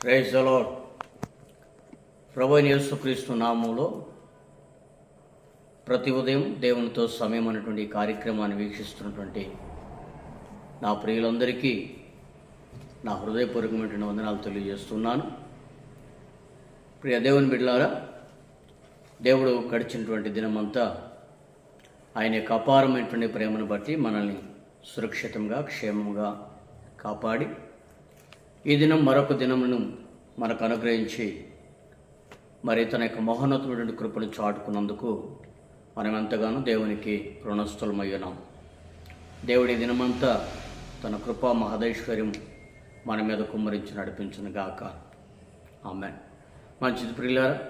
Praise the ప్రభు యేసుక్రీస్తు నామంలో ప్రతి ఉదయం దేవునితో సమయం అనేటువంటి కార్యక్రమాన్ని వీక్షిస్తున్నటువంటి నా ప్రియులందరికీ నా హృదయపూర్వకమైనటువంటి వందనాలు తెలియజేస్తున్నాను. ప్రియ దేవుని బిడ్డలారా దేవుడు గడిచినటువంటి దినమంతా ఆయన యొక్క అపారమైనటువంటి ప్రేమను బట్టి మనల్ని సురక్షితంగా క్షేమంగా కాపాడి ఈ దినం మరొక దినమును మనకు అనుగ్రహించి మరి తన యొక్క మహోన్నతమైన కృపను చాటుకున్నందుకు మనం ఎంతగానో దేవునికి రుణస్థులమయ్యున్నాం. దేవుడి దినమంతా తన కృపా మహదైశ్వర్యం మన మీద కుమ్మరించి నడిపించును గాక. ఆమె మంచిది ప్రియులారా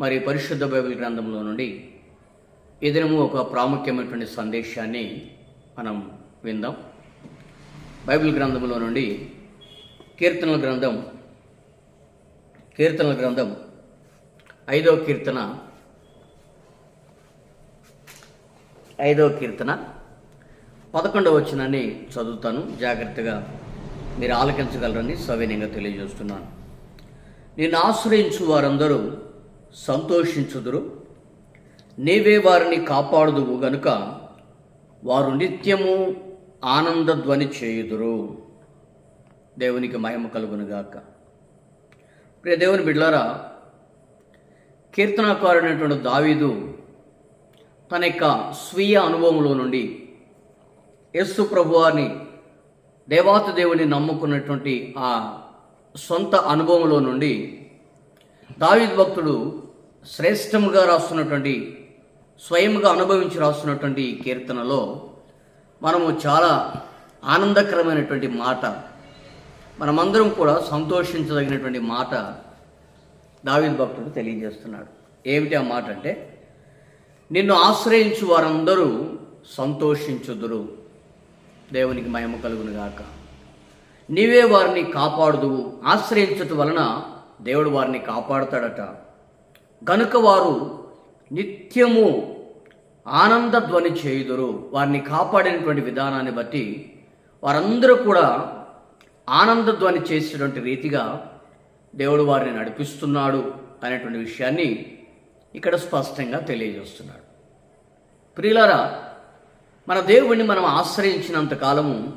మరి పరిశుద్ధ బైబిల్ గ్రంథంలో నుండి ఈ దినము ఒక ప్రాముఖ్యమైనటువంటి సందేశాన్ని మనం విందాం. బైబిల్ గ్రంథంలో నుండి కీర్తనల గ్రంథం కీర్తనల గ్రంథం ఐదవ కీర్తన ఐదవ కీర్తన పదకొండవ వచ్చినని చదువుతాను. జాగ్రత్తగా మీరు ఆలకించగలరని సవినయంగా తెలియజేస్తున్నాను. నేను ఆశ్రయించు వారందరూ సంతోషించుదురు. నీవే వారిని కాపాడుదువు గనుక వారు నిత్యము ఆనందధ్వని చేయుదురు. దేవునికి మహిమ కలుగునుగాక. ప్రియ దేవుని బిడ్లారా కీర్తనకారుడైనటువంటి దావీదు తన యొక్క స్వీయ అనుభవంలో నుండి యస్సు ప్రభువారిని దేవాత దేవుని నమ్ముకున్నటువంటి ఆ సొంత అనుభవంలో నుండి దావీద్ భక్తుడు శ్రేష్టముగా రాస్తున్నటువంటి స్వయంగా అనుభవించి రాస్తున్నటువంటి ఈ కీర్తనలో మనము చాలా ఆనందకరమైనటువంటి మాట మనమందరం కూడా సంతోషించదగినటువంటి మాట దావిద్ భక్తుడు తెలియజేస్తున్నాడు. ఏమిటి ఆ మాట అంటే నిన్ను ఆశ్రయించు వారందరూ సంతోషించుదురు. దేవునికి మహిమ కలుగును గాక. నీవే వారిని కాపాడుదువు. ఆశ్రయించట వలన దేవుడు వారిని కాపాడుతాడట. గనుక వారు నిత్యము ఆనంద ధ్వని చేయుదురు. వారిని కాపాడినటువంటి విధానాన్ని బట్టి వారందరూ కూడా ఆనందధ్వని చేసేటువంటి రీతిగా దేవుడు వారిని నడిపిస్తున్నాడు అనేటువంటి విషయాన్ని ఇక్కడ స్పష్టంగా తెలియజేస్తున్నాడు. ప్రియులారా మన దేవుడిని మనం ఆశ్రయించినంత కాలము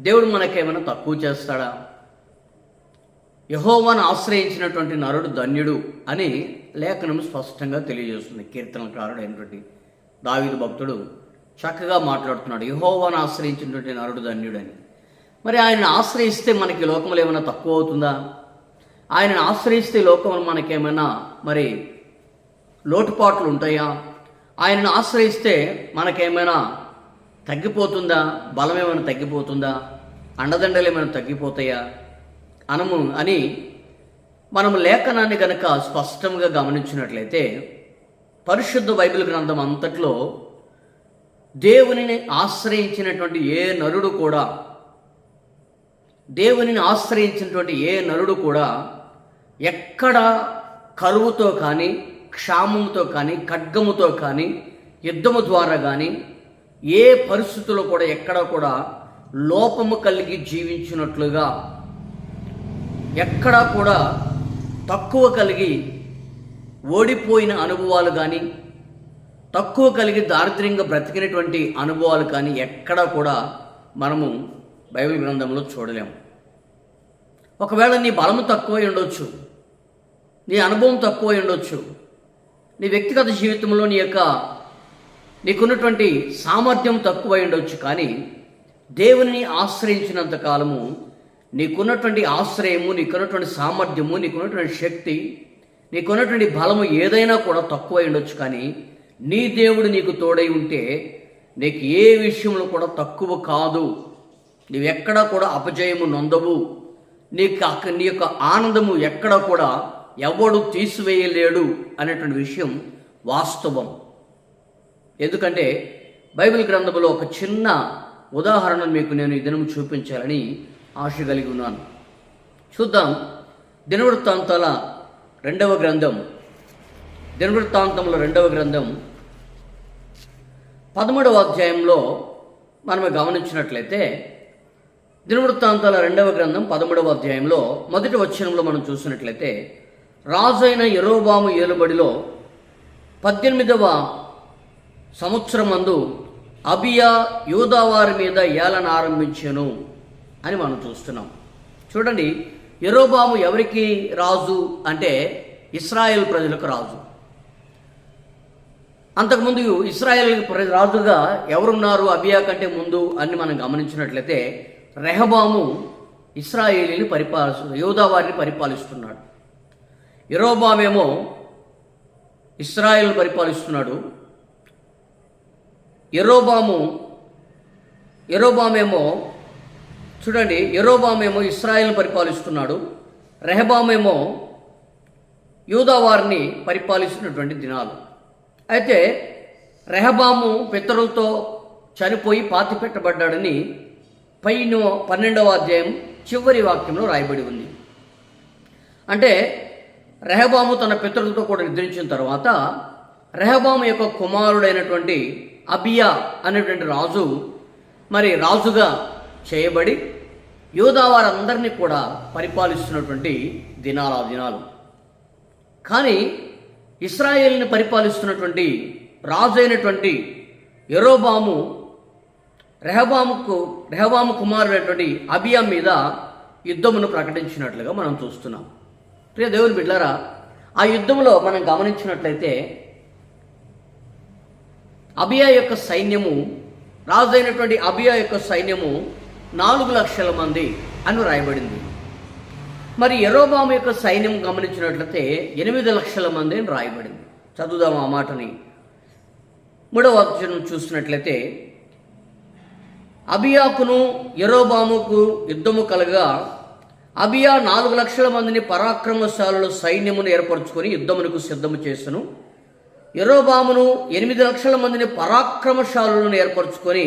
దేవుడు మనకేమైనా తక్కువ చేస్తాడా? యహోవాను ఆశ్రయించినటువంటి నరుడు ధన్యుడు అని లేఖనం స్పష్టంగా తెలియజేస్తుంది. కీర్తనకారుడు అయినటువంటి దావిదు భక్తుడు చక్కగా మాట్లాడుతున్నాడు. యహోవాను ఆశ్రయించినటువంటి నరుడు ధన్యుడని. మరి ఆయన ఆశ్రయిస్తే మనకి లోకంలో ఏమైనా తక్కువ అవుతుందా? ఆయనను ఆశ్రయిస్తే లోకంలో మనకేమైనా మరి లోటుపాట్లు ఉంటాయా? ఆయనను ఆశ్రయిస్తే మనకేమైనా తగ్గిపోతుందా? బలం ఏమైనా తగ్గిపోతుందా? అండదండలు ఏమైనా తగ్గిపోతాయా? అనము అని మనము లేఖనాన్ని కనుక స్పష్టంగా గమనించినట్లయితే పరిశుద్ధ బైబిల్ గ్రంథం అంతట్లో దేవునిని ఆశ్రయించినటువంటి ఏ నరుడు కూడా దేవునిని ఆశ్రయించినటువంటి ఏ నరుడు కూడా ఎక్కడ కరువుతో కానీ క్షామముతో కానీ ఖడ్గముతో కానీ యుద్ధము ద్వారా కానీ ఏ పరిస్థితుల్లో కూడా ఎక్కడ కూడా లోపము కలిగి జీవించినట్లుగా ఎక్కడా కూడా తక్కువ కలిగి ఓడిపోయిన అనుభవాలు కానీ తక్కువ కలిగి దారిద్ర్యంగా బ్రతికినటువంటి అనుభవాలు కానీ ఎక్కడా కూడా మనము బైబిల్ గ్రంథంలో చూడలేము. ఒకవేళ నీ బలము తక్కువై ఉండొచ్చు నీ అనుభవం తక్కువై ఉండొచ్చు నీ వ్యక్తిగత జీవితంలో నీ యొక్క నీకున్నటువంటి సామర్థ్యం తక్కువ ఉండొచ్చు కానీ దేవుని ఆశ్రయించినంత కాలము నీకున్నటువంటి ఆశ్రయము నీకున్నటువంటి సామర్థ్యము నీకున్నటువంటి శక్తి నీకున్నటువంటి బలము ఏదైనా కూడా తక్కువ ఉండొచ్చు కానీ నీ దేవుడు నీకు తోడై ఉంటే నీకు ఏ విషయంలో కూడా తక్కువ కాదు. నీవెక్కడా కూడా అపజయము నొందవు. నీకు అక్క నీ యొక్క ఆనందము ఎక్కడ కూడా ఎవడు తీసివేయలేడు అనేటువంటి విషయం వాస్తవం. ఎందుకంటే బైబిల్ గ్రంథంలో ఒక చిన్న ఉదాహరణ మీకు నేను ఈ దినం చూపించాలని ఆశ కలిగి ఉన్నాను. చూద్దాం. దినవృత్తాంతాల రెండవ గ్రంథం. దినవృత్తాంతంలో రెండవ గ్రంథం. పదమూడవ అధ్యాయంలో మనం గమనించినట్లయితే దినవృత్తాంతాల రెండవ గ్రంథం పదమూడవ అధ్యాయంలో మొదటి వచనంలో మనం చూసినట్లయితే రాజైన ఎరోబాము ఏలుబడిలో పద్దెనిమిదవ సంవత్సరం మందు అబియా యూదావారి మీద ఏలన ఆరంభించాను అని మనం చూస్తున్నాం. చూడండి ఎరోబాము ఎవరికి రాజు అంటే ఇస్రాయేల్ ప్రజలకు రాజు. అంతకుముందు ఇస్రాయేల్ రాజుగా ఎవరున్నారు అబియా కంటే ముందు అని మనం గమనించినట్లయితే రెహబాము ఇస్రాయేలీని పరిపాలిస్తు యోధావారిని పరిపాలిస్తున్నాడు. యరోబామేమో ఇస్రాయేల్ పరిపాలిస్తున్నాడు. ఎరోబాము ఎరోబామేమో చూడండి ఎరోబామేమో ఇస్రాయేల్ పరిపాలిస్తున్నాడు. రెహబామేమో యూదావారిని పరిపాలిస్తున్నటువంటి దినాలు. అయితే రెహబాము పితరులతో చనిపోయి పాతి పెట్టబడ్డాడని పైన పన్నెండవ అధ్యాయం చివరి వాక్యంలో రాయబడి ఉంది. అంటే రెహబాము తన పితరులతో కూడా నిద్రించిన తర్వాత రెహబాము యొక్క కుమారుడైనటువంటి అబియా అనేటువంటి రాజు మరి రాజుగా చేయబడి యోధా వారందరినీ కూడా పరిపాలిస్తున్నటువంటి దినాల దినాలు. కానీ ఇస్రాయేల్ని పరిపాలిస్తున్నటువంటి రాజు అయినటువంటి ఎరోబాము రెహబాముకు రెహబాము కుమారుడైనటువంటి అబియా మీద యుద్ధమును ప్రకటించినట్లుగా మనం చూస్తున్నాం. ప్రియ దేవుని బిడ్డారా ఆ యుద్ధంలో మనం గమనించినట్లయితే అబియా యొక్క సైన్యము రాజైనటువంటి అబియా యొక్క సైన్యము నాలుగు లక్షల మంది అని రాయబడింది మరి ఎరోబాము యొక్క సైన్యం గమనించినట్లయితే ఎనిమిది లక్షల మంది అని రాయబడింది చదువుదాం ఆ మాటని. మూడవ చూసినట్లయితే అబియాకును ఎరోబాముకు యుద్ధము కలగా అబియా నాలుగు లక్షల మందిని పరాక్రమశాలలో సైన్యమును ఏర్పరచుకొని యుద్ధమునకు సిద్ధము చేసెను. ఎరోబామును ఎనిమిది లక్షల మందిని పరాక్రమశాలను ఏర్పరచుకొని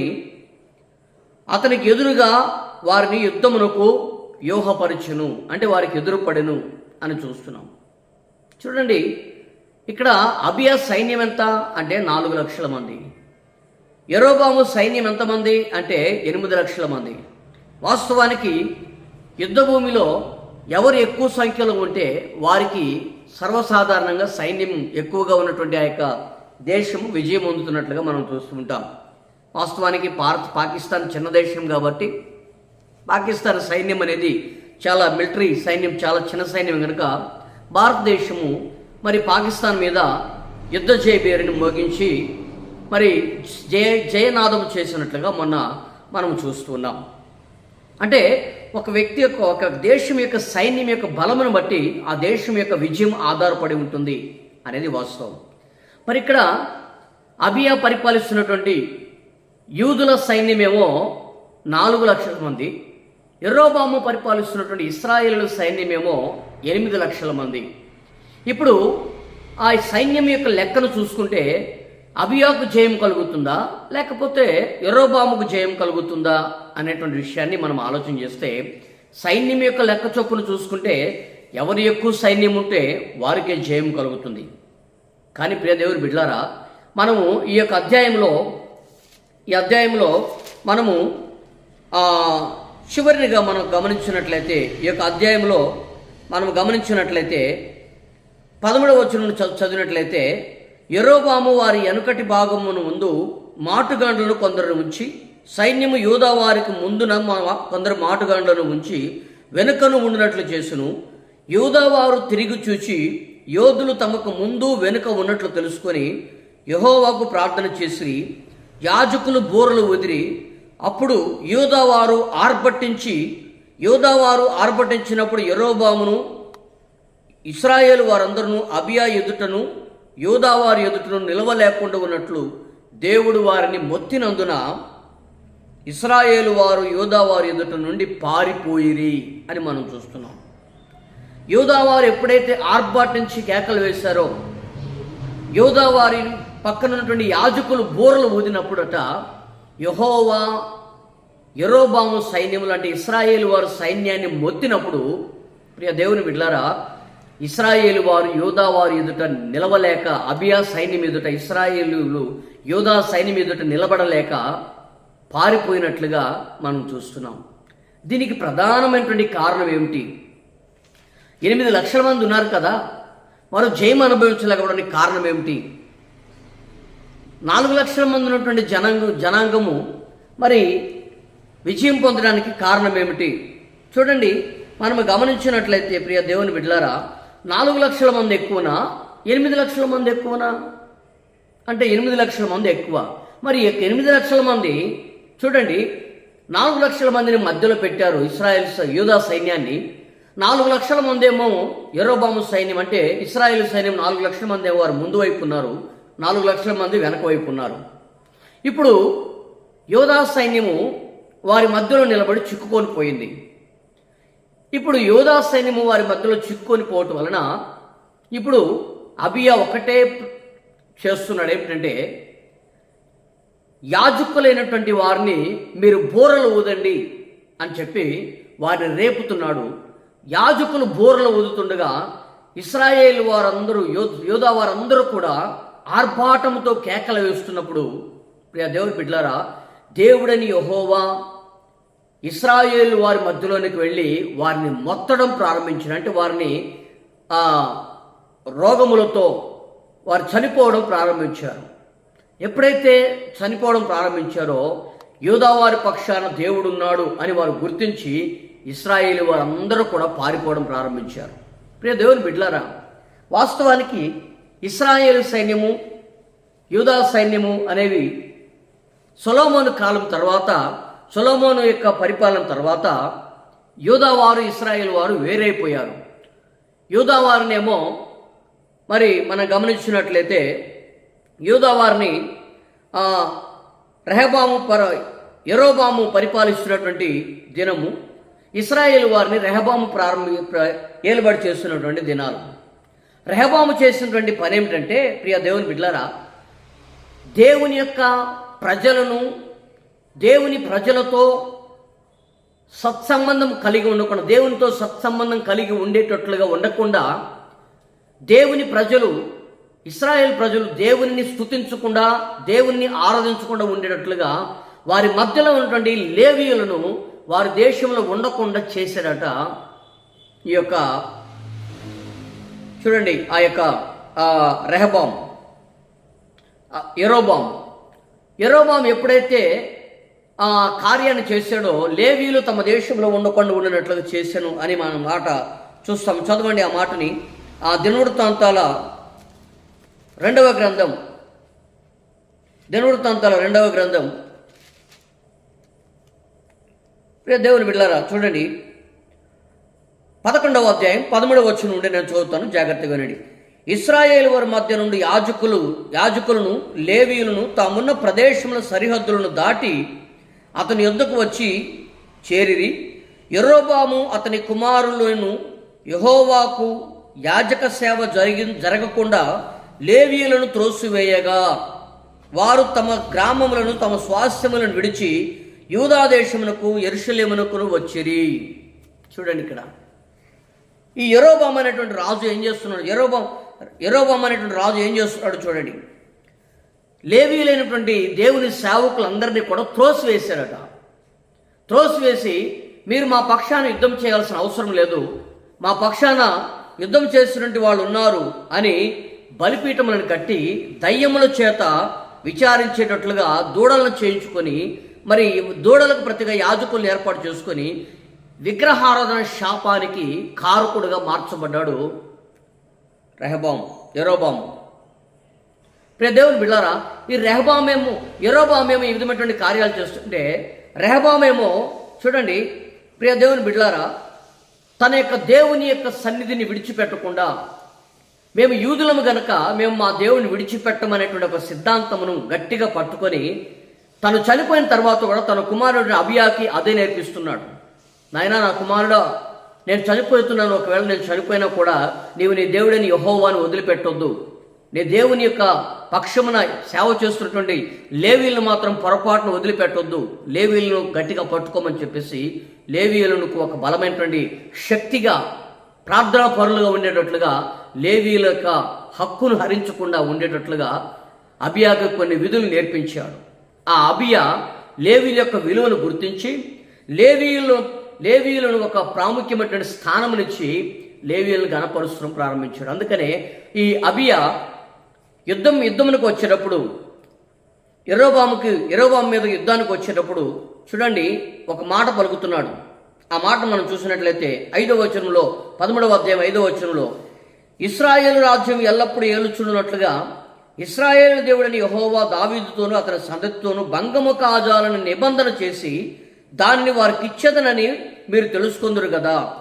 అతనికి ఎదురుగా వారిని యుద్ధమునకు వ్యూహపరచును అంటే వారికి ఎదురుపడెను అని చూస్తున్నాం. చూడండి ఇక్కడ అబియా సైన్యం ఎంత అంటే నాలుగు లక్షల మంది. ఎరోబాము సైన్యం ఎంతమంది అంటే ఎనిమిది లక్షల మంది. వాస్తవానికి యుద్ధభూమిలో ఎవరు ఎక్కువ సంఖ్యలో ఉంటే వారికి సర్వసాధారణంగా సైన్యం ఎక్కువగా ఉన్నటువంటి ఆ యొక్క దేశం విజయం పొందుతున్నట్లుగా మనం చూస్తుంటాం వాస్తవానికి భారత్ పాకిస్తాన్ చిన్న దేశం కాబట్టి పాకిస్తాన్ సైన్యం అనేది చాలా మిలిటరీ సైన్యం చాలా చిన్న సైన్యం కనుక భారతదేశము మరి పాకిస్తాన్ మీద యుద్ధ జయబేరిని మోగించి మరి జయ జయనాదం చేసినట్లుగా మొన్న మనం చూస్తున్నాం అంటే ఒక వ్యక్తి యొక్క ఒక దేశం యొక్క సైన్యం యొక్క బలమును బట్టి ఆ దేశం యొక్క విజయం ఆధారపడి ఉంటుంది అనేది వాస్తవం. మరి ఇక్కడ అబియా పరిపాలిస్తున్నటువంటి యూదుల సైన్యమేమో నాలుగు లక్షల మంది ఎర్రోబాము పరిపాలిస్తున్నటువంటి ఇస్రాయేల్ సైన్యమేమో ఎనిమిది లక్షల మంది. ఇప్పుడు ఆ సైన్యం యొక్క లెక్కను చూసుకుంటే అబియాకు జయం కలుగుతుందా? లేకపోతే ఎర్రోబాముకు జయం కలుగుతుందా? అనేటువంటి విషయాన్ని మనం ఆలోచన చేస్తే సైన్యం యొక్క లెక్క చొప్పును చూసుకుంటే ఎవరు ఎక్కువ సైన్యం ఉంటే వారికే జయం కలుగుతుంది. కానీ ప్రియదేవుడు బిడ్లారా మనము ఈ యొక్క అధ్యాయంలో ఈ అధ్యాయంలో మనము చివరినిగా మనం గమనించినట్లయితే ఈ యొక్క అధ్యాయంలో మనం గమనించినట్లయితే పదమూడవ వచనం చదివినట్లయితే ఎరోబాము వారి వెనుకటి భాగమును ముందు మాటుగాండ్లను కొందరు ఉంచి సైన్యము యూదా వారికి ముందున మా- కొందరు మాటుగాండ్లను ఉంచి వెనుకను ఉండినట్లు చేసును. యూదా వారు తిరిగి చూచి యోధులు తమకు ముందు వెనుక ఉన్నట్లు తెలుసుకొని యహోవాకు ప్రార్థన చేసి యాజకులు బోరలు వదిలి అప్పుడు యూదావారు ఆర్భట్టించి యూదావారు ఆర్భటించినప్పుడు ఎరోబామును ఇస్రాయేల్ వారందరూ అబియా ఎదుటను యూదావారి ఎదుటను నిలవలేకుండా ఉన్నట్లు దేవుడు వారిని మొత్తినందున ఇస్రాయేలు వారు యూదావారి ఎదుట నుండి పారిపోయిరి అని మనం చూస్తున్నాం. యూదావారు ఎప్పుడైతే ఆర్భాటించి కేకలు వేశారో యూదావారి పక్కన ఉన్నటువంటి యాజకులు బోర్లు ఊదినప్పుడట యహోవా ఎరోబాము సైన్యం లాంటి ఇస్రాయేల్ వారు సైన్యాన్ని మొత్తినప్పుడు ప్రియ దేవుని బిడ్లారా ఇస్రాయేలు వారు యోధా వారి ఎదుట నిలవలేక అబియా సైన్యం ఎదుట ఇస్రాయేలు యోధా సైన్యం ఎదుట నిలబడలేక పారిపోయినట్లుగా మనం చూస్తున్నాం. దీనికి ప్రధానమైనటువంటి కారణం ఏమిటి? ఎనిమిది లక్షల మంది ఉన్నారు కదా. వారు జయం అనుభవించలేకపోవడానికి కారణం ఏమిటి? నాలుగు లక్షల మంది ఉన్నటువంటి జనాంగ జనాంగము మరి విజయం పొందడానికి కారణం ఏమిటి? చూడండి మనం గమనించినట్లయితే ప్రియ దేవుని బిడ్డలారా నాలుగు లక్షల మంది ఎక్కువనా? ఎనిమిది లక్షల మంది ఎక్కువనా? అంటే ఎనిమిది లక్షల మంది ఎక్కువ. మరి ఎనిమిది లక్షల మంది చూడండి నాలుగు లక్షల మందిని మధ్యలో పెట్టారు ఇస్రాయేల్ యూదా సైన్యాన్ని. నాలుగు లక్షల మంది ఏమో ఎరోబాము సైన్యం అంటే ఇస్రాయేల్ సైన్యం నాలుగు లక్షల మంది వారు ముందు వైపు ఉన్నారు నాలుగు లక్షల మంది వెనక వైపు ఉన్నారు. ఇప్పుడు యోధా సైన్యము వారి మధ్యలో నిలబడి చిక్కుకొని పోయింది. ఇప్పుడు యోధా సైన్యము వారి మధ్యలో చిక్కుకొని పోవటం వలన ఇప్పుడు అబియా ఒకటే చేస్తున్నాడు ఏమిటంటే యాజకులైనటువంటి వారిని మీరు బోరలు ఊదండి అని చెప్పి వారిని రేపుతున్నాడు. యాజకులు బోరలు ఊదుతుండగా ఇస్రాయేల్ వారందరూ యో యోధా వారందరూ కూడా ఆర్భాటంతో కేకలు వేస్తున్నప్పుడు ప్రియ దేవుడి బిడ్లారా దేవుడని యహోవా ఇస్రాయేల్ వారి మధ్యలోనికి వెళ్ళి వారిని మొత్తడం ప్రారంభించిన అంటే వారిని ఆ రోగములతో వారు చనిపోవడం ప్రారంభించారు. ఎప్పుడైతే చనిపోవడం ప్రారంభించారో యూదావారి పక్షాన దేవుడున్నాడు అని వారు గుర్తించి ఇస్రాయేల్ వారందరూ కూడా పారిపోవడం ప్రారంభించారు. ప్రియ దేవుని బిడ్లారా వాస్తవానికి ఇస్రాయేల్ సైన్యము యూదా సైన్యము అనేవి సొలోమోను కాలం తర్వాత సొలోమోను యొక్క పరిపాలన తర్వాత యూదావారు ఇస్రాయేల్ వారు వేరైపోయారు. యూదావారినేమో మరి మనం గమనించినట్లయితే యూదావారిని రెహబాము పర ఎరోబాము పరిపాలిస్తున్నటువంటి దినము ఇస్రాయేల్ వారిని రెహబాము ప్రారంభ ఏలుబడి చేస్తున్నటువంటి దినాలు. రెహబాము చేసినటువంటి పని ఏమిటంటే ప్రియ దేవుని బిడ్లారా దేవుని యొక్క ప్రజలను దేవుని ప్రజలతో సత్సంబంధం కలిగి ఉండకుండా దేవునితో సత్సంబంధం కలిగి ఉండేటట్లుగా ఉండకుండా దేవుని ప్రజలు ఇస్రాయేల్ ప్రజలు దేవుని స్తుతించకుండా దేవుణ్ణి ఆరాధించకుండా ఉండేటట్లుగా వారి మధ్యలో ఉన్నటువంటి లేవీయులను వారి దేశంలో ఉండకుండా చేశాడట ఈ యొక్క చూడండి ఆ యొక్క రెహబాం ఎరోబాం ఎరోబాం ఎప్పుడైతే ఆ కార్యాన్ని చేశాడో లేవీలు తమ దేశంలో ఉండకుండా ఉండినట్లుగా చేశాను అని మనం మాట చూస్తాం. చదవండి ఆ మాటని. ఆ దినవృత్తాంతాల రెండవ గ్రంథం. దినవృత్తాంతాల రెండవ గ్రంథం. ప్రియ దేవుని బిడ్డారా చూడండి. పదకొండవ అధ్యాయం పదమూడవ వచ్చి నుండి నేను చదువుతాను. జాగ్రత్తగా వినండి. ఇస్రాయేల్ వారి మధ్య నుండి యాజకులు యాజకులను లేవీయులను తామున్న ప్రదేశముల సరిహద్దులను దాటి అతని యొద్దకు వచ్చి చేరిరి. ఎర్రోబాము అతని కుమారులను యహోవాకు యాజక సేవ జరిగి జరగకుండా లేవీయులను త్రోసివేయగా. వారు తమ గ్రామములను తమ స్వాస్థ్యములను విడిచి యూదాదేశమునకు ఎరుషలేమునకును వచ్చిరి. చూడండి ఇక్కడ. ఈ ఎరోబామ్ అనేటువంటి రాజు ఏం చేస్తున్నాడు? ఎరోబామ్ ఎరోబామ్ అనేటువంటి రాజు ఏం చేస్తున్నాడు చూడండి. లేవీలైనటువంటి దేవుని సేవకులందరినీ కూడా త్రోసివేశారట. త్రోసివేసి మీరు మా పక్షాన యుద్ధం చేయాల్సిన అవసరం లేదు మా పక్షాన యుద్ధం చేసినటువంటి వాళ్ళు ఉన్నారు అని బలిపీఠములను కట్టి దయ్యముల చేత విచారించేటట్లుగా దూడలను చేయించుకొని మరి దూడలకు ప్రతిగా యాజకులను ఏర్పాటు చేసుకొని విగ్రహారాధన శాపానికి కారకుడుగా మార్చబడ్డాడు రెహబాం ఎరోబాము దేవుని బిళ్ళారా ఈ రెహబామేమో ఎరోబామేమో ఈ విధమైనటువంటి కార్యాలు చేస్తుంటే రెహబామేమో చూడండి ప్రియ దేవుని బిడ్లారా తన యొక్క దేవుని యొక్క సన్నిధిని విడిచిపెట్టకుండా మేము యూదులము గనక మేము మా దేవుని విడిచిపెట్టమనేటువంటి ఒక సిద్ధాంతమును గట్టిగా పట్టుకొని తను చనిపోయిన తర్వాత కూడా తన కుమారుడిని అభియాకి అదే నేర్పిస్తున్నాడు. నాయనా నా కుమారుడా నేను చనిపోతున్నాను. ఒకవేళ నేను చనిపోయినా కూడా నీవు నీ దేవుడిని యహోవాను వదిలిపెట్టొద్దు. నీ దేవుని యొక్క పక్షమున సేవ చేస్తున్నటువంటి లేవీలను మాత్రం పొరపాటును వదిలిపెట్టొద్దు. లేవీలను గట్టిగా పట్టుకోమని చెప్పేసి లేవీయులకు ఒక బలమైనటువంటి శక్తిగా ప్రార్థనా పరులుగా ఉండేటట్లుగా లేవీల యొక్క హక్కును హరించకుండా ఉండేటట్లుగా అబియాకు కొన్ని విధులు నేర్పించాడు. ఆ అబియా లేవీల యొక్క విలువను గుర్తించి లేవీయులు లేవీయులను ఒక ప్రాముఖ్యమైనటువంటి స్థానమునిచ్చి లేవీయులను గణపరుస్తడం ప్రారంభించాడు. అందుకనే ఈ అబియా యుద్ధం యుద్ధమునకు వచ్చేటప్పుడు ఎరోబాముకి ఎరోబాము మీద యుద్ధానికి వచ్చేటప్పుడు చూడండి ఒక మాట పలుకుతున్నాడు. ఆ మాట మనం చూసినట్లయితే ఐదవ వచనంలో పదమూడవ అధ్యాయం ఐదవ వచనంలో ఇస్రాయేల్ రాజ్యం ఎల్లప్పుడూ ఏలుచున్నట్లుగా ఇస్రాయేల్ దేవుడిని యహోవా దావీదుతోనూ అతని సంతతితోనూ భంగము కాజాలని నిబంధన చేసి దానిని వారికి ఇచ్చేదనని మీరు తెలుసుకుందరు కదా.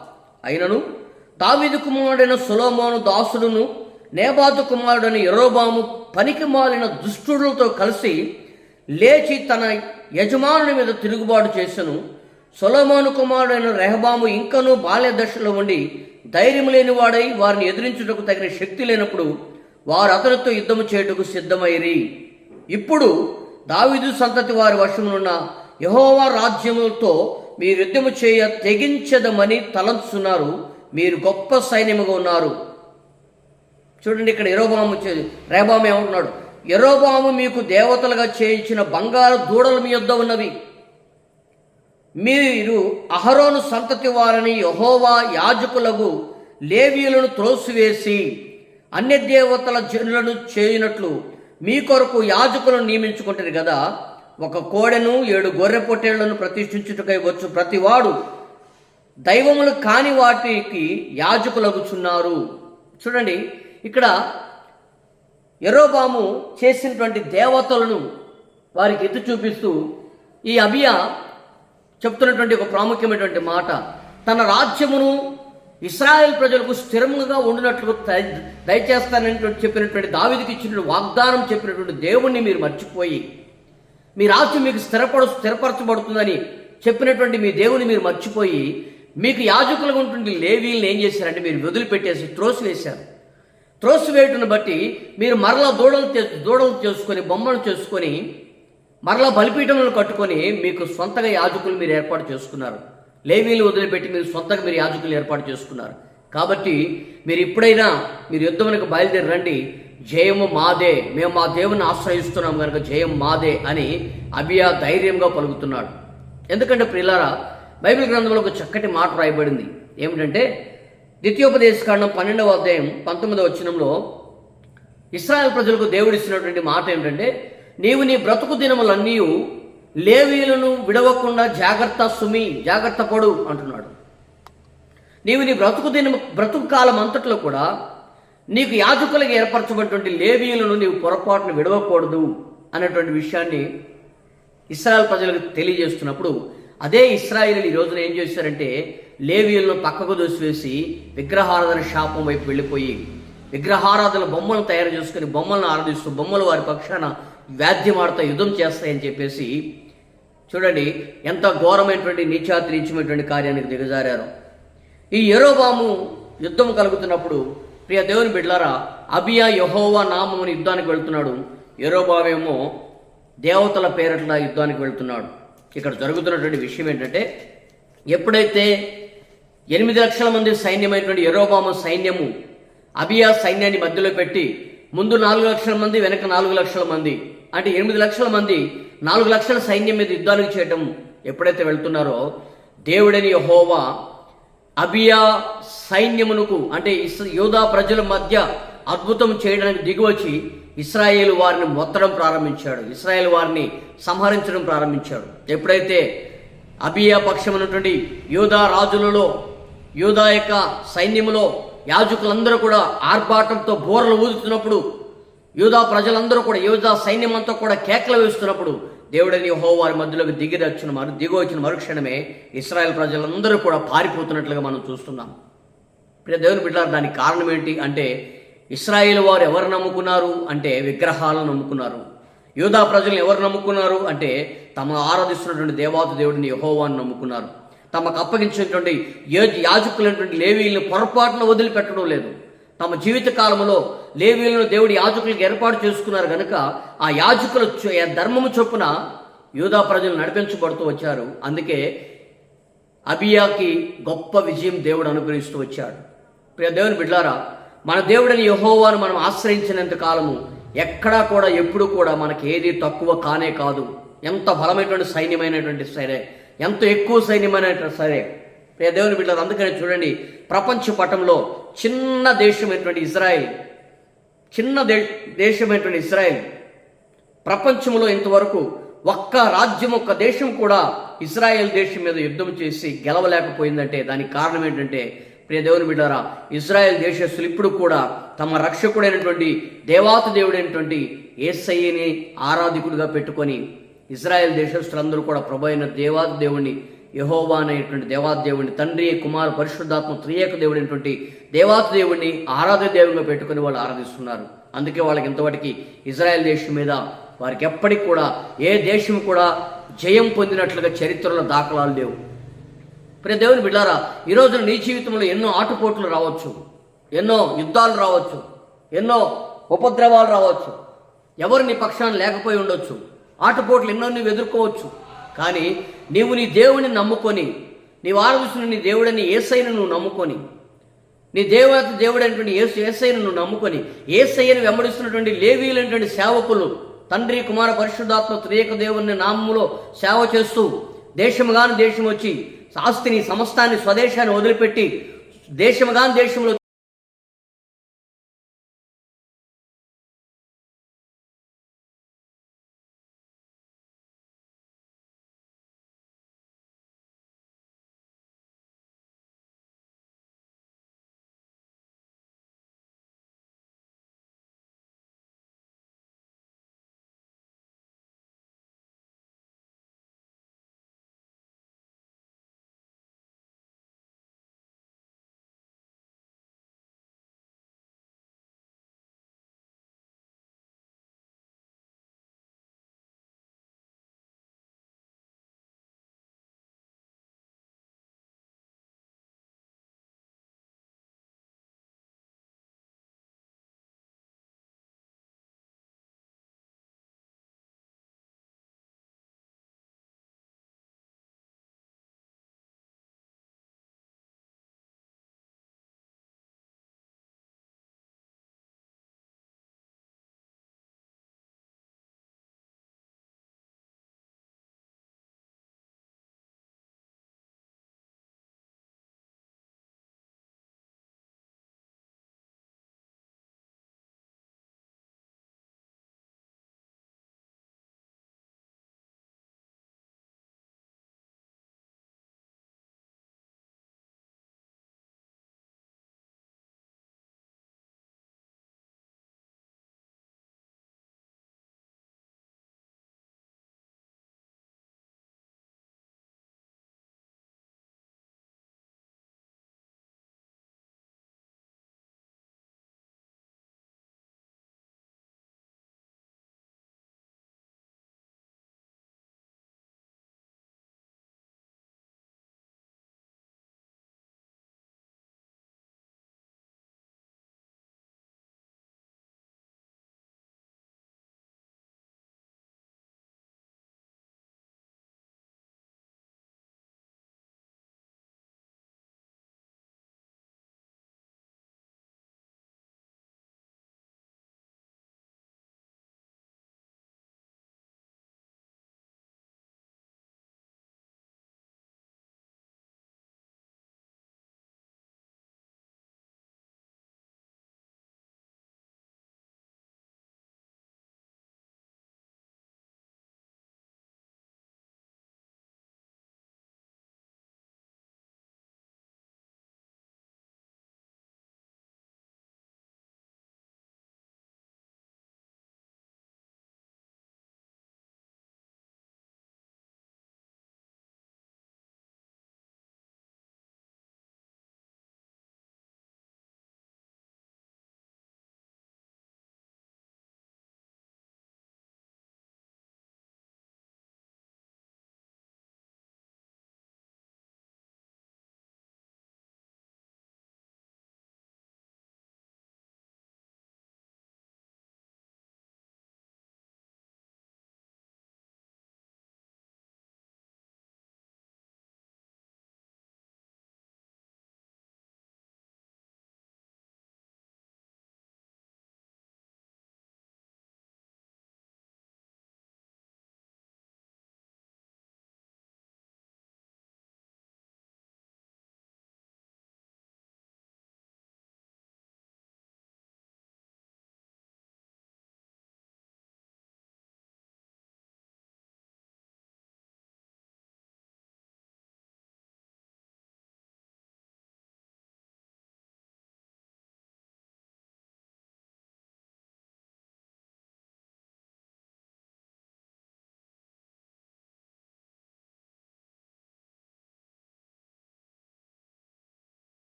అయినను దావీదు కుమారుడైన సులోమోను దాసుడును నేబాతు కుమారుడైన ఎరోబాము పనికి మాలిన దుష్టులతో కలిసి లేచి తన యజమానుని మీద తిరుగుబాటు చేసెను. సొలమాను కుమారుడైన రెహబాము ఇంకనూ బాల్య దశలో ఉండి ధైర్యం లేనివాడై వారిని ఎదిరించుటకు తగిన శక్తి లేనప్పుడు వారు అతనితో యుద్ధము చేయుటకు సిద్ధమైరి. ఇప్పుడు దావీదు సంతతి వారి వశమునున్న యహోవా రాజ్యములతో మీరు యుద్ధము చేయ తెగించదమని తలంచున్నారు మీరు గొప్ప సైన్యముగా ఉన్నారు. చూడండి ఇక్కడ ఎరోబాము వచ్చేది. రేబాము ఏమంటున్నాడు? ఎరోబాము మీకు దేవతలుగా చేయించిన బంగారు దూడలు మీ యొద్ద ఉన్నవి. మీరు అహరోను సంతతి వారిని యహోవా యాజకులకు లేవీలను త్రోసివేసి అన్య దేవతల జనులను చేయునట్లు మీ కొరకు యాజకులను నియమించుకుంటారు కదా. ఒక కోడెను ఏడు గొర్రె పొట్టేళ్ళను ప్రతిష్ఠించుటకై వచ్చు ప్రతివాడు దైవములు కాని వాటికి యాజకులగుచున్నారు. చూడండి ఇక్కడ ఎరోబాము చేసినటువంటి దేవతలను వారికి ఎత్తి చూపిస్తూ ఈ అబియా చెప్తున్నటువంటి ఒక ప్రాముఖ్యమైనటువంటి మాట. తన రాజ్యమును ఇస్రాయేల్ ప్రజలకు స్థిరంగా ఉండినట్లు దయచేస్తానని చెప్పినటువంటి దావిదికి ఇచ్చిన వాగ్దానం చెప్పినటువంటి దేవుణ్ణి మీరు మర్చిపోయి మీ రాజ్యం మీకు స్థిరపడు స్థిరపరచబడుతుందని చెప్పినటువంటి మీ దేవుని మీరు మర్చిపోయి మీకు యాజకులుగా ఉంటుంది లేవీలను ఏం చేశారంటే మీరు వదిలిపెట్టేసి త్రోసివేశారు. త్రోసివేయటను బట్టి మీరు మరలా దూడలు దూడలు చేసుకొని బొమ్మలు చేసుకొని మరలా బలిపీఠములను కట్టుకొని మీకు సొంతగా యాజకులు మీరు ఏర్పాటు చేసుకున్నారు. లేవీలు వదిలిపెట్టి మీరు సొంతంగా మీరు యాజకులు ఏర్పాటు చేసుకున్నారు. కాబట్టి మీరు ఎప్పుడైనా మీరు యుద్ధమునకు బయలుదేరి రండి. జయము మాదే. మేము మా దేవుని ఆశ్రయిస్తున్నాం కనుక జయం మాదే అని అభియా ధైర్యంగా పలుకుతున్నాడు. ఎందుకంటే ప్రిలారా బైబిల్ గ్రంథంలో ఒక చక్కటి మాట రాయబడింది. ఏమిటంటే ద్వితీయోపదేశకాండం పన్నెండవ అధ్యాయం పంతొమ్మిదవ వచనంలో ఇస్రాయల్ ప్రజలకు దేవుడిస్తున్నటువంటి మాట ఏమిటంటే నీవు నీ బ్రతుకు దినములన్నీ లేవీలను విడవకుండా జాగ్రత్త సుమి జాగ్రత్త పడు అంటున్నాడు. నీవు నీ బ్రతుకు దిన బ్రతుకు కాలం అంతట్లో కూడా నీకు యాజకులకు ఏర్పరచబడినటువంటి లేవీయులను నీవు పొరపాటును విడవకూడదు అనేటువంటి విషయాన్ని ఇస్రాయల్ ప్రజలకు తెలియజేస్తున్నప్పుడు అదే ఇస్రాయిల్ ఈ రోజున ఏం చేశారంటే లేవీలను పక్కకు దోసివేసి విగ్రహారాధన శాపం వైపు వెళ్ళిపోయి విగ్రహారాధన బొమ్మలను తయారు చేసుకుని బొమ్మలను ఆరాధిస్తూ బొమ్మలు వారి పక్షాన వ్యాధ్యమాడుతూ యుద్ధం చేస్తాయని చెప్పేసి చూడండి ఎంత ఘోరమైనటువంటి నీచాతి కార్యానికి దిగజారారు. ఈ ఎరోబాము యుద్ధం కలుగుతున్నప్పుడు ప్రియ దేవుని బిడ్లారా అబియా యహోవా నామముని యుద్ధానికి వెళ్తున్నాడు. ఎరోబామేమో దేవతల పేరట్ల యుద్ధానికి వెళ్తున్నాడు. ఇక్కడ జరుగుతున్నటువంటి విషయం ఏంటంటే ఎప్పుడైతే ఎనిమిది లక్షల మంది సైన్యమైనటువంటి ఎరోబామ సైన్యము అబియా సైన్యాన్ని మధ్యలో పెట్టి ముందు నాలుగు లక్షల మంది వెనక నాలుగు లక్షల మంది. అంటే ఎనిమిది లక్షల మంది నాలుగు లక్షల సైన్యం మీద యుద్ధానికి చేయటం ఎప్పుడైతే వెళ్తున్నారో దేవుడని హోవా అబియా సైన్యమునకు అంటే ఇస్- యోధా ప్రజల మధ్య అద్భుతం చేయడానికి దిగివచ్చి ఇస్రాయేల్ వారిని మొత్తడం ప్రారంభించాడు. ఇస్రాయేల్ వారిని సంహరించడం ప్రారంభించాడు. ఎప్పుడైతే అబియా పక్షమైనటువంటి యోధా రాజులలో యూదా యొక్క సైన్యములో యాజకులందరూ కూడా ఆర్భాటంతో బోర్లు ఊదుతున్నప్పుడు యూదా ప్రజలందరూ కూడా యూదా సైన్యం అంతా కూడా కేకలు వేస్తున్నప్పుడు దేవుడని హో వారి మధ్యలోకి దిగి వచ్చిన మరు దిగి వచ్చిన మరుక్షణమే ఇస్రాయల్ ప్రజలందరూ కూడా పారిపోతున్నట్లుగా మనం చూస్తున్నాం. ఇప్పుడు దేవుని బిడ్డారు దానికి కారణం ఏంటి అంటే ఇస్రాయేల్ వారు ఎవరు నమ్ముకున్నారు అంటే విగ్రహాలను నమ్ముకున్నారు. యూదా ప్రజలను ఎవరు నమ్ముకున్నారు అంటే తమ ఆరాధిస్తున్నటువంటి దేవాతు దేవుడిని యహోవాన్ని నమ్ముకున్నారు. తమకు అప్పగించినటువంటి యాజకులైనటువంటి లేవీలను పొరపాటున వదిలిపెట్టడం లేదు. తమ జీవిత కాలంలో లేవీలను దేవుడి యాజకులకు ఏర్పాటు చేసుకున్నారు కనుక ఆ యాజకుల ధర్మము చొప్పున యూదా ప్రజలు నడిపించబడుతూ వచ్చారు. అందుకే అబియాకి గొప్ప విజయం దేవుడు అనుగ్రహిస్తూ వచ్చాడు. ప్రియ దేవుని బిడ్లారా మన దేవుడిని యహోవాను మనం ఆశ్రయించినంత కాలము ఎక్కడా కూడా ఎప్పుడు కూడా మనకి ఏది తక్కువ కానే కాదు. ఎంత బలమైనటువంటి సైన్యమైనటువంటి సరే. ఎంత ఎక్కువ సైన్యమైనటువంటి సరే. ప్రియ దేవుని బిడ్డలు అందుకని చూడండి ప్రపంచ పటంలో చిన్న దేశమైనటువంటి ఇజ్రాయెల్ చిన్న దే దేశమైనటువంటి ఇజ్రాయెల్ ప్రపంచంలో ఇంతవరకు ఒక్క రాజ్యం ఒక్క దేశం కూడా ఇజ్రాయెల్ దేశం మీద యుద్ధం చేసి గెలవలేకపోయిందంటే దానికి కారణం ఏంటంటే ప్రియ దేవుని బిడ్డారా ఇజ్రాయెల్ దేశస్తులు ఇప్పుడు కూడా తమ రక్షకుడైనటువంటి దేవాత దేవుడైనటువంటి ఏసయ్యని ఆరాధికుడిగా పెట్టుకొని ఇజ్రాయెల్ దేశస్తులందరూ కూడా ప్రభు అయిన దేవాదేవుని యహోవా అనేటువంటి దేవాదేవుని దేవుడిని తండ్రి కుమారు పరిశుద్ధాత్మ త్రియేక దేవుడు అనేటువంటి దేవుడిని ఆరాధ్య దేవునిగా పెట్టుకొని వాళ్ళు ఆరాధిస్తున్నారు. అందుకే వాళ్ళకి ఇంతవరకు ఇజ్రాయెల్ దేశం మీద వారికి ఎప్పటికి కూడా ఏ దేశం కూడా జయం పొందినట్లుగా చరిత్రలో దాఖలాలు లేవు. ప్రతి దేవుని బిడ్డారా ఈ నీ జీవితంలో ఎన్నో ఆటుపోట్లు రావచ్చు ఎన్నో యుద్ధాలు రావచ్చు ఎన్నో ఉపద్రవాలు రావచ్చు. ఎవరు నీ పక్షాన్ని లేకపోయి ఉండొచ్చు? ఆటపోట్లు ఎన్నో నువ్వు ఎదుర్కోవచ్చు కానీ నీవు నీ దేవుని నమ్ముకొని నీ ఆరాధిస్తున్న నీ దేవుడని ఏసైను నువ్వు నమ్ముకొని నీ దేవత దేవుడైనటువంటి యేసు ఏసైను నువ్వు నమ్ముకొని ఏసయ్యను వెంబడిస్తున్నటువంటి లేవీలైనటువంటి సేవకులు తండ్రి కుమార పరిశుద్ధాత్మ త్రియక దేవుని నామములో సేవ చేస్తూ దేశముగాను దేశం వచ్చి ఆస్తిని సమస్తాన్ని స్వదేశాన్ని వదిలిపెట్టి దేశముగాను దేశంలో